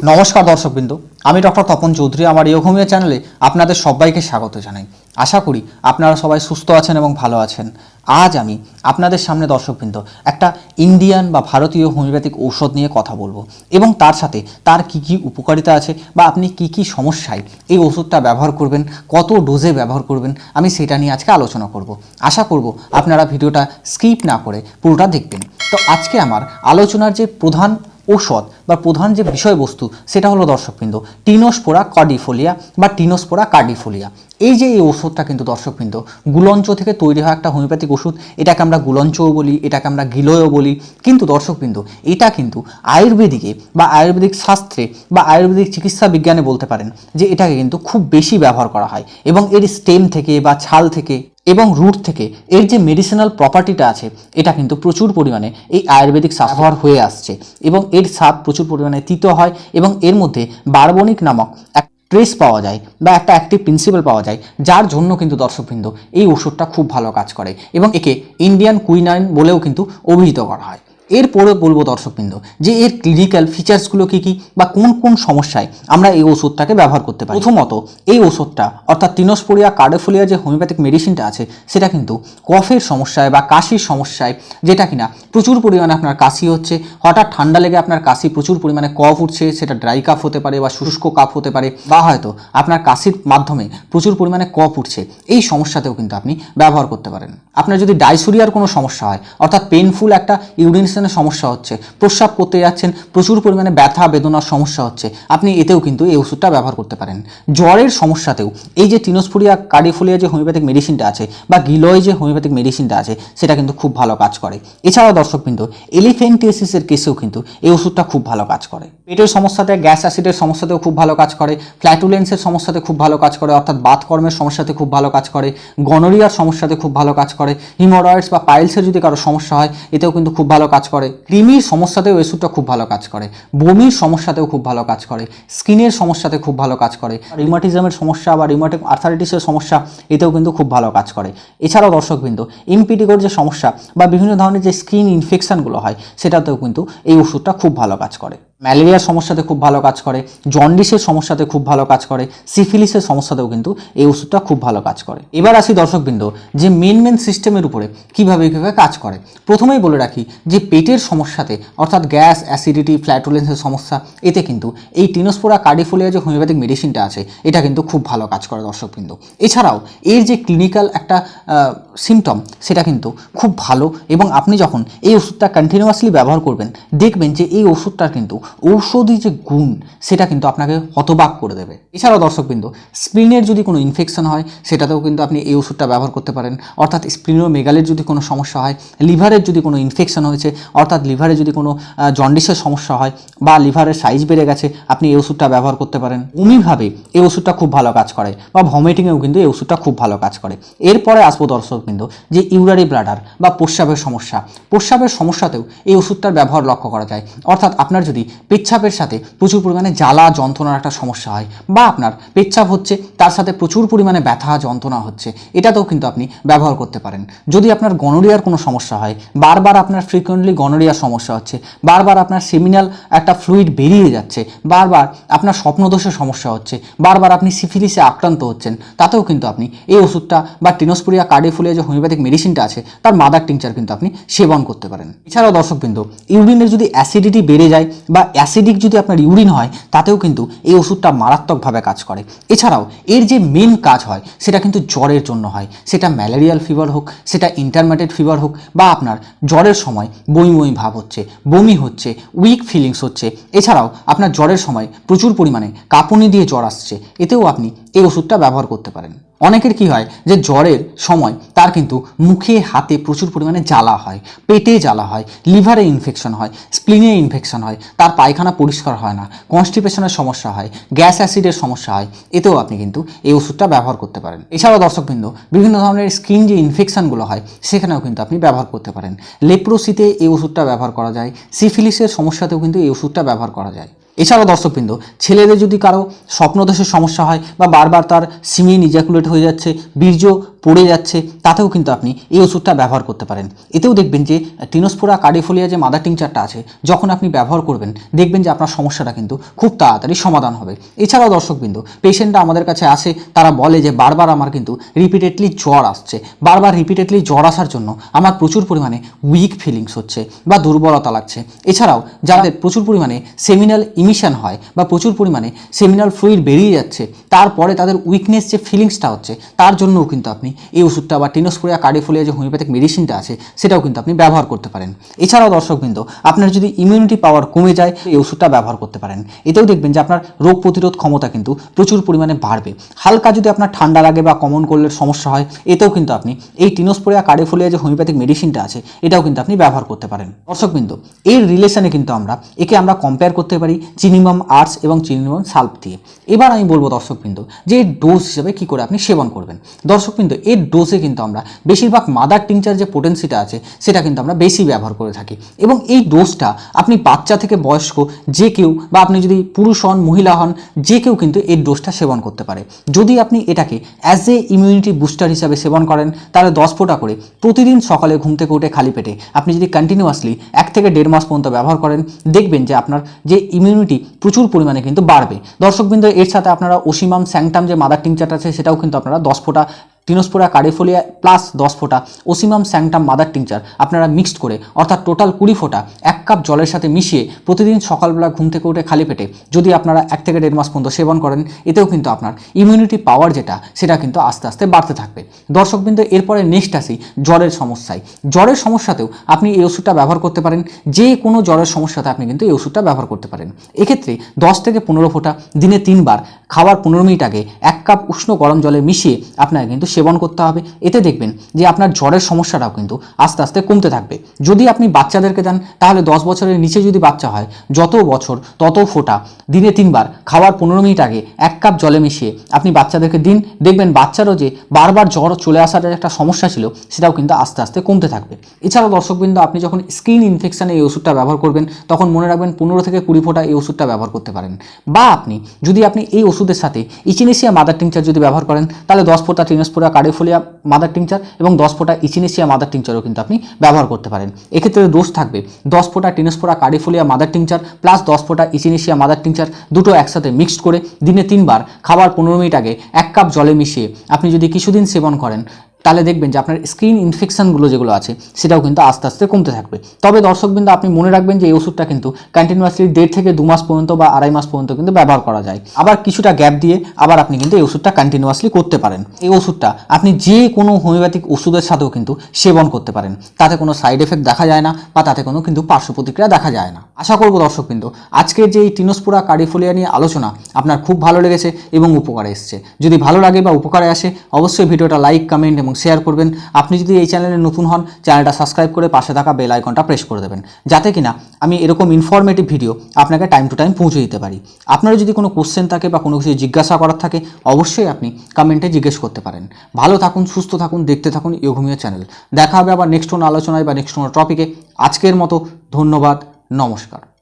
নমস্কার দর্শকবৃন্দ আমি ডক্টর তপন চৌধুরী, আমার ইয়োঘমিয়া চ্যানেলে আপনাদের সবাইকে স্বাগত জানাই। আশা করি আপনারা সবাই সুস্থ আছেন এবং ভালো আছেন। আজ আমি আপনাদের সামনে দর্শকবৃন্দ একটা ইন্ডিয়ান বা ভারতীয় হোমিওপ্যাথিক ঔষধ নিয়ে কথা বলব এবং তার সাথে তার কি কি উপকারিতা আছে বা আপনি কি কি সমস্যায় এই ওষুধটা ব্যবহার করবেন, কত ডোজে ব্যবহার করবেন, আমি সেটা নিয়ে আজকে আলোচনা করব। আশা করব আপনারা ভিডিওটা স্কিপ না করে পুরোটা দেখবেন। তো আজকে আমার আলোচনার যে প্রধান ঔষধ বা প্রধান যে বিষয়বস্তু, সেটা হলো দর্শকবৃন্দ, টিনোস্পোরা কর্ডিফোলিয়া বা টিনোস্পোরা কার্ডিফোলিয়া। এই যে এই ওষুধটা কিন্তু দর্শকবৃন্দ, গুলঞ্চ থেকে তৈরি হয় একটা হোমিওপ্যাথিক ওষুধ, এটাকে আমরা গুলঞ্চও বলি, এটাকে আমরা গিলয়ও বলি। কিন্তু দর্শকবৃন্দ, এটা কিন্তু আয়ুর্বেদিকে বা আয়ুর্বেদিক শাস্ত্রে বা আয়ুর্বেদিক চিকিৎসা বিজ্ঞানে বলতে পারেন যে এটাকে কিন্তু খুব বেশি ব্যবহার করা হয় এবং এর স্টেম থেকে বা ছাল থেকে এবং রুট থেকে এর যে মেডিসিনাল প্রপার্টিটা আছে, এটা কিন্তু প্রচুর পরিমাণে এই আয়ুর্বেদিক ব্যবহার হয়ে আসছে এবং এর স্বাদ প্রচুর পরিমাণে তিতো হয় এবং এর মধ্যে বার্বনিক নামক এক ট্রেস পাওয়া যায় বা একটা অ্যাক্টিভ প্রিন্সিপাল পাওয়া যায়, যার জন্য কিন্তু দর্শকবৃন্দ এই ওষুধটা খুব ভালো কাজ করে এবং একে ইন্ডিয়ান কুইনাইন বলেও কিন্তু অভিহিত করা হয়। এরপরে বলব দর্শকবৃন্দ, যে এর ক্লিনিক্যাল ফিচার্সগুলো কী কী বা কোন কোন সমস্যায় আমরা এই ওষুধটাকে ব্যবহার করতে পারি। প্রথমত, এই ওষুধটা, অর্থাৎ তিনোস্পোরিয়া কার্ডোফোলিয়া যে হোমিওপ্যাথিক মেডিসিনটা আছে, সেটা কিন্তু কফের সমস্যায় বা কাশির সমস্যায়, যেটা কিনা প্রচুর পরিমাণে আপনার কাশি হচ্ছে, হঠাৎ ঠান্ডা লেগে আপনার কাশি প্রচুর পরিমাণে কফ উঠছে, সেটা ড্রাই কাফ হতে পারে বা শুষ্ক কাফ হতে পারে, বা হয়তো আপনার কাশির মাধ্যমে প্রচুর পরিমাণে কফ উঠছে, এই সমস্যাতেও কিন্তু আপনি ব্যবহার করতে পারেন। আপনার যদি ডাইসুরিয়ার কোনো সমস্যা হয়, অর্থাৎ পেনফুল একটা ইউরিনেশনের সমস্যা হচ্ছে, প্রস্রাব করতে যাচ্ছেন, প্রচুর পরিমাণে ব্যথা, বেদনার সমস্যা হচ্ছে, আপনি এতেও কিন্তু এই ওষুধটা ব্যবহার করতে পারেন। জ্বরের সমস্যাতেও এই যে টিনোসফুরিয়া কার্ডিফোলিয়া যে হোমিওপ্যাথিক মেডিসিনটা আছে বা গিলয় যে হোমিওপ্যাথিক মেডিসিনটা আছে, সেটা কিন্তু খুব ভালো কাজ করে। এছাড়াও দর্শকবৃন্দ এলিফেন্টিয়াসিসের কেসেও কিন্তু এই ওষুধটা খুব ভালো কাজ করে। পেটের সমস্যাতে গ্যাস অ্যাসিডের সমস্যাতেও খুব ভালো কাজ করে ফ্ল্যাটুলেন্সের সমস্যাতে খুব ভালো কাজ করে, অর্থাৎ বাতকর্মের সমস্যাতে খুব ভালো কাজ করে গনোরিয়ার সমস্যাতে খুব ভালো কাজ করে হিমোরয়েডস বা পাইলসের যদি কারও সমস্যা হয়, এতেও কিন্তু খুব ভালো কাজ করে। কৃমির সমস্যাতেও ওষুধটা খুব ভালো কাজ করে। বমির সমস্যাতেও খুব ভালো কাজ করে। স্কিনের সমস্যাতে খুব ভালো কাজ করে। রিমাটিজমের সমস্যা বা রিমাটিক আর্থারাইটিসের সমস্যা, এতেও কিন্তু খুব ভালো কাজ করে। এছাড়াও দর্শকবৃন্দ ইমপিটিকোর যে সমস্যা বা বিভিন্ন ধরনের যে স্কিন ইনফেকশানগুলো হয়, সেটাতেও কিন্তু এই ওষুধটা খুব ভালো কাজ করে। ম্যালেরিয়ার সমস্যাতে খুব ভালো কাজ করে, জন্ডিসের সমস্যাতে খুব ভালো কাজ করে, সিফিলিসের সমস্যাতেও কিন্তু এই ওষুধটা খুব ভালো কাজ করে। এবার আসি দর্শকবৃন্দ, যে মেন মেন সিস্টেমের উপরে কীভাবে কীভাবে কাজ করে। প্রথমেই বলে রাখি যে পেটের সমস্যাতে, অর্থাৎ গ্যাস, অ্যাসিডিটি, ফ্ল্যাটুলেন্সের সমস্যা, এতে কিন্তু এই টিনোস্পোরা কার্ডিফোলিয়া যে হোমিওপ্যাথিক মেডিসিনটা আছে, এটা কিন্তু খুব ভালো কাজ করে দর্শকবৃন্দ। এছাড়াও এর যে ক্লিনিক্যাল একটা সিমটম সেটা কিন্তু খুব ভালো এবং আপনি যখন এই ওষুধটা কন্টিনিউয়াসলি ব্যবহার করবেন, দেখবেন যে এই ওষুধটার কিন্তু ঔষধি যে গুণ, সেটা কিন্তু আপনাকে হতবাক করে দেবে। এছাড়াও দর্শকবৃন্দ স্প্লিনের যদি কোনো ইনফেকশন হয়, সেটাতেও কিন্তু আপনি এই ওষুধটা ব্যবহার করতে পারেন। অর্থাৎ স্প্লিনোমেগালের যদি কোনো সমস্যা হয়, লিভারের যদি কোনো ইনফেকশন হয়েছে, অর্থাৎ লিভারে যদি কোনো জন্ডিসের সমস্যা হয় বা লিভারের সাইজ বেড়ে গেছে, আপনি এই ওষুধটা ব্যবহার করতে পারেন। অমনিভাবে এই ওষুধটা খুব ভালো কাজ করে বা ভমিটিংয়েও কিন্তু এই ওষুধটা খুব ভালো কাজ করে। এরপরে আসব দর্শকবৃন্দ, যে ইউরারি ব্লাডার বা প্রস্রাবের সমস্যা। প্রস্রাবের সমস্যাতেও এই ওষুধটার ব্যবহার লক্ষ্য করা যায়। অর্থাৎ আপনার যদি পেচ্ছাপের সাথে প্রচুর পরিমাণে জ্বালা, যন্ত্রণার একটা সমস্যা হয়। বা আপনার পেচ্ছাপ হচ্ছে, তার সাথে প্রচুর পরিমাণে ব্যথা, যন্ত্রণা হচ্ছে। এটাতেও কিন্তু আপনি ব্যবহার করতে পারেন। যদি আপনার গনোরিয়ার কোনো সমস্যা হয়, বারবার আপনার ফ্রিকুয়েন্টলি গনোরিয়ার সমস্যা হচ্ছে, বারবার আপনার সেমিনাল একটা ফ্লুইড বেরিয়ে যাচ্ছে, বারবার আপনার স্বপ্নদোষের সমস্যা হচ্ছে, বারবার আপনি সিফিলিসে আক্রান্ত হচ্ছেন, তাতেও কিন্তু আপনি এই ওষুধটা বা টিনোস্পোরিয়া কার্ডিফোলিয়া যে হোমিওপ্যাথিক মেডিসিনটা আছে, তার মাদার টিংচার কিন্তু আপনি সেবন করতে পারেন। এছাড়াও দর্শকবৃন্দ ইউরিনের যদি অ্যাসিডিটি বেড়ে যায় বা অ্যাসিডিক যদি আপনার ইউরিন হয়, তাতেও কিন্তু এই ওষুধটা মারাত্মকভাবে কাজ করে। এছাড়াও, এর যে মেন কাজ হয়, সেটা কিন্তু জ্বরের জন্য হয়। সেটা ম্যালেরিয়াল ফিভার হোক, সেটা ইন্টারমেটেড ফিভার হোক, বা আপনার জ্বরের সময় বমি বমি ভাব হচ্ছে, বমি হচ্ছে উইক ফিলিংস হচ্ছে। এছাড়াও, আপনার জ্বরের সময় প্রচুর পরিমাণে কাঁপুনি দিয়ে জ্বর আসছে। এতেও আপনি এই ওষুধটা ব্যবহার করতে পারেন। অনেকের কি হয় যে জ্বরের সময় তার কিন্তু মুখে, হাতে প্রচুর পরিমাণে জ্বালা হয়, পেটে জ্বালা হয়, লিভারে ইনফেকশন হয় স্প্লিনে ইনফেকশন হয়, তার পায়খানা পরিষ্কার হয় না কনস্টিপেশনের সমস্যা হয় গ্যাস অ্যাসিডের সমস্যা হয়, এতেও আপনি কিন্তু এই ওষুধটা ব্যবহার করতে পারেন। এছাড়াও দর্শকবৃন্দ, বিভিন্ন ধরনের স্কিন যে ইনফেকশনগুলো হয়, সেখানেও কিন্তু আপনি ব্যবহার করতে পারেন। লেপ্রোসিতে এই ওষুধটা ব্যবহার করা যায়, সিফিলিসের সমস্যাতেও কিন্তু এই ওষুধটা ব্যবহার করা যায়। এছাড়াও দর্শকবৃন্দ, ছেলেদের যদি কারও স্বপ্নদোষের সমস্যা হয় বা বারবার তার সিমিন ইজাকুলেট হয়ে যাচ্ছে, বীর্য পড়ে যাচ্ছে, তাতেও কিন্তু আপনি এই ওষুধটা ব্যবহার করতে পারেন। এতেও দেখবেন যে টিনোস্পোরা কার্ডিফোলিয়া যে মাদার টিংচারটা আছে, যখন আপনি ব্যবহার করবেন, দেখবেন যে আপনার সমস্যাটা কিন্তু খুব তাড়াতাড়ি সমাধান হবে। এছাড়াও দর্শকবিন্দু, পেশেন্টরা আমাদের কাছে আসে, তারা বলে যে, বারবার আমার কিন্তু রিপিটেডলি জ্বর আসছে। বারবার রিপিটেডলি জ্বর আসার জন্য আমার প্রচুর পরিমাণে উইক ফিলিংস হচ্ছে বা দুর্বলতা লাগছে। এছাড়াও যাদের প্রচুর পরিমাণে সেমিনাল ইমিশন হয় বা প্রচুর পরিমাণে সেমিনাল ফ্লুইড বেরিয়ে যাচ্ছে, তারপরে তাদের উইকনেস যে ফিলিংসটা হচ্ছে, তার জন্যও কিন্তু আপনি এই ওষুধটা বা টিনোস্পোরিয়া কার্ডিফোলিয়া যে হোমিওপ্যাথিক মেডিসিনটা আছে, সেটাও কিন্তু আপনি ব্যবহার করতে পারেন। এছাড়াও দর্শকবৃন্দ, আপনার যদি ইমিউনিটি পাওয়ার কমে যায়, এই ওষুধটা ব্যবহার করতে পারেন। এতেও দেখবেন যে আপনার রোগ প্রতিরোধ ক্ষমতা কিন্তু প্রচুর পরিমাণে বাড়বে। হালকা যদি আপনার ঠান্ডা লাগে বা কমন কোল্ডের সমস্যা হয়, এতেও কিন্তু আপনি এই টিনোস্পোরিয়া কার্ডিফোলিয়া যে হোমিওপ্যাথিক মেডিসিনটা আছে, এটাও কিন্তু আপনি ব্যবহার করতে পারেন। দর্শকবৃন্দ এর রিলেশনে কিন্তু আমরা, একে আমরা কম্পেয়ার করতে পারি, চিনিমাম আর্টস এবং চিনিমাম সাল্প দিয়ে। এবার আমি বলব দর্শকবৃন্দ, যে এর ডোজ হিসেবে কি করে আপনি সেবন করবেন। দর্শকবৃন্দ, এর ডোজে কিন্তু আমরা বেশিরভাগ মাদার টিংচার যে পোটেন্সিটা আছে, সেটা কিন্তু আমরা বেশি ব্যবহার করে থাকি। এবং এই ডোজটা আপনি বাচ্চা থেকে বয়স্ক, যে কেউ বা আপনি যদি পুরুষ হন, মহিলা হন, যে কেউ কিন্তু এই ডোজটা সেবন করতে পারে। যদি আপনি এটাকে অ্যাজ এ ইমিউনিটি বুস্টার হিসাবে সেবন করেন, তাহলে দশ ফোঁটা করে প্রতিদিন সকালে ঘুম থেকে উঠে খালি পেটে আপনি যদি কন্টিনিউয়াসলি এক থেকে দেড় মাস পর্যন্ত ব্যবহার করেন, দেখবেন যে আপনার যে ইমিউনিটি প্রচুর পরিমাণে কিন্তু বাড়বে। দর্শকবৃন্দ এর সাথে আপনারা ওসিমাম স্যাংটাম যে মাদার টিংচারটা আছে সেটাও কিন্তু আপনারা দশ ফোঁটা টিনোস্পোরা কারিফোলিয়া প্লাস দশ ফোঁটা, ওসিমাম, স্যাংটাম, মাদার টিংচার। আপনারা মিক্সড করে, অর্থাৎ টোটাল কুড়ি ফোঁটা, এক কাপ জলের সাথে মিশিয়ে প্রতিদিন সকালবেলা ঘুম থেকে উঠে খালি পেটে যদি আপনারা এক থেকে দেড় মাস পর্যন্ত সেবন করেন, এতেও কিন্তু আপনার ইমিউনিটি পাওয়ার যেটা, সেটা কিন্তু আস্তে আস্তে বাড়তে থাকবে। দর্শকবৃন্দ, এরপরে নেক্সট আসি, জ্বরের সমস্যায়। জ্বরের সমস্যাতেও আপনি এই ওষুধটা ব্যবহার করতে পারেন, যে কোনো জ্বরের সমস্যাতে আপনি কিন্তু এই ওষুধটা ব্যবহার করতে পারেন। এক্ষেত্রে দশ থেকে পনেরো ফোঁটা, দিনে তিনবার খাওয়ার পনেরো মিনিট আগে এক কাপ উষ্ণ গরম জলে মিশিয়ে আপনাকে কিন্তু সেবন করতে হবে। এতে দেখবেন যে আপনার জ্বরের সমস্যাটাও কিন্তু আস্তে আস্তে কমতে থাকবে। যদি আপনি বাচ্চাদেরকে দেন, তাহলে দশ বছরের নিচে যদি বাচ্চা হয়, যত বছর, তত ফোঁটা, দিনে তিনবার, খাওয়ার পনেরো মিনিট আগে এক কাপ জলে মিশিয়ে আপনি বাচ্চাদেরকে দিন, দেখবেন বাচ্চারও যে বারবার জ্বর চলে আসার একটা সমস্যা ছিল, সেটাও কিন্তু আস্তে আস্তে কমতে থাকবে। এছাড়াও দর্শকবৃন্দ, আপনি যখন স্কিন ইনফেকশানে এই ওষুধটা ব্যবহার করবেন, তখন মনে রাখবেন পনেরো থেকে কুড়ি ফোঁটা এই ওষুধটা ব্যবহার করতে পারেন। বা আপনি, যদি আপনি এই ওষুধের সাথে ইচিনেশিয়া মাদার টিংচার যদি ব্যবহার করেন, তাহলে দশ ফোঁটা টিনেসপোরা কার্ডিফোলিয়া মাদার টিংচার এবং দশ ফোঁটা ইচিনেশিয়া মাদার টিংচারও কিন্তু আপনি ব্যবহার করতে পারেন। এক্ষেত্রে দোষ থাকবে। দশ ফোঁটা tinospora cordifolia mother tincture plus দশ ফোঁটা ইচিনেশিয়া মাদার টিংচার দুটো একসাথে মিক্সড করে দিনে তিনবার খাবার পনেরো মিনিট আগে এক কাপ জলে মিশিয়ে আপনি যদি কিছুদিন সেবন করেন তাহলে দেখবেন যে আপনার স্কিন ইনফেকশনগুলো যেগুলো আছে, সেটাও কিন্তু আস্তে আস্তে কমতে থাকবে। তবে দর্শকবৃন্দ, আপনি মনে রাখবেন যে এই ওষুধটা কিন্তু কন্টিনিউয়াসলি দেড় থেকে দু মাস পর্যন্ত বা আড়াই মাস পর্যন্ত কিন্তু ব্যবহার করা যায়। আবার কিছুটা গ্যাপ দিয়ে আবার আপনি কিন্তু এই ওষুধটা কন্টিনিউয়াসলি করতে পারেন। এই ওষুধটা আপনি যে কোনো হোমিওপ্যাথিক ওষুধের সাথেও কিন্তু সেবন করতে পারেন। তাতে কোনো সাইড এফেক্ট দেখা যায় না বা তাতে কোনো কিন্তু পার্শ্ব প্রতিক্রিয়া দেখা যায় না। আশা করব দর্শকবৃন্দ আজকে যে এই টিনোসপুরা কার্ডিফোলিয়া নিয়ে আলোচনা আপনার খুব ভালো লেগেছে এবং উপকারে এসছে। যদি ভালো লাগে বা উপকারে আসে, অবশ্যই ভিডিওটা লাইক, কমেন্ট এবং শেয়ার করবেন। আপনি যদি এই চ্যানেলে নতুন হন, চ্যানেলটা সাবস্ক্রাইব করে পাশে থাকা বেল আইকনটা প্রেস করে দেবেন, যাতে কিনা আমি এরকম ইনফরমেটিভ ভিডিও আপনাকে টাইম টু টাইম পৌঁছে দিতে পারি। আপনার যদি কোনো কোশ্চেন থাকে বা কোনো কিছু জিজ্ঞাসা করার থাকে, অবশ্যই আপনি কমেন্টে জিজ্ঞেস করতে পারেন। ভালো থাকুন, সুস্থ থাকুন, দেখতে থাকুন ইয়োঘুমিয়া চ্যানেল। দেখা হবে আবার নেক্সট কোনো আলোচনায় বা নেক্সট কোনো টপিকে আজকের মতো ধন্যবাদ। নমস্কার।